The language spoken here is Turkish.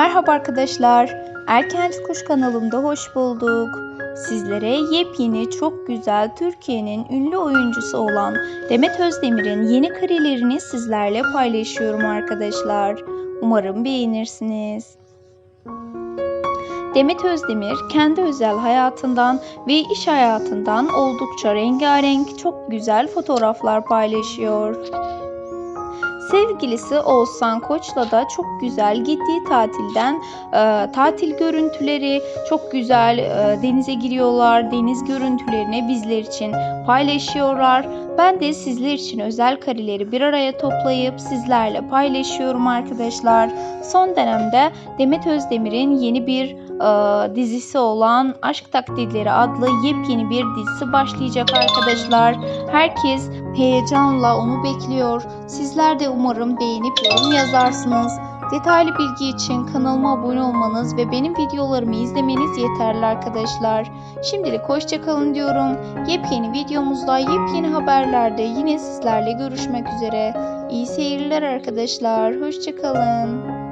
Merhaba arkadaşlar. Erkenci Kuş kanalımda hoş bulduk. Sizlere yepyeni çok güzel Türkiye'nin ünlü oyuncusu olan Demet Özdemir'in yeni karelerini sizlerle paylaşıyorum arkadaşlar. Umarım beğenirsiniz. Demet Özdemir kendi özel hayatından ve iş hayatından oldukça rengarenk çok güzel fotoğraflar paylaşıyor. Sevgilisi Oğuzhan Koç'la da çok güzel gittiği tatilden e, tatil görüntüleri çok güzel e, denize giriyorlar. Deniz görüntülerini bizler için paylaşıyorlar. Ben de sizler için özel kareleri bir araya toplayıp sizlerle paylaşıyorum arkadaşlar. Son dönemde Demet Özdemir'in yeni bir e, dizisi olan Aşk Taklitleri adlı yepyeni bir dizisi başlayacak arkadaşlar. Herkes heyecanla onu bekliyor. Sizler de umarım beğenip yorum yazarsınız. Detaylı bilgi için kanalıma abone olmanız ve benim videolarımı izlemeniz yeterli arkadaşlar. Şimdilik hoşçakalın diyorum. Yepyeni videomuzda, yepyeni haberlerde yine sizlerle görüşmek üzere. İyi seyirler arkadaşlar. Hoşçakalın.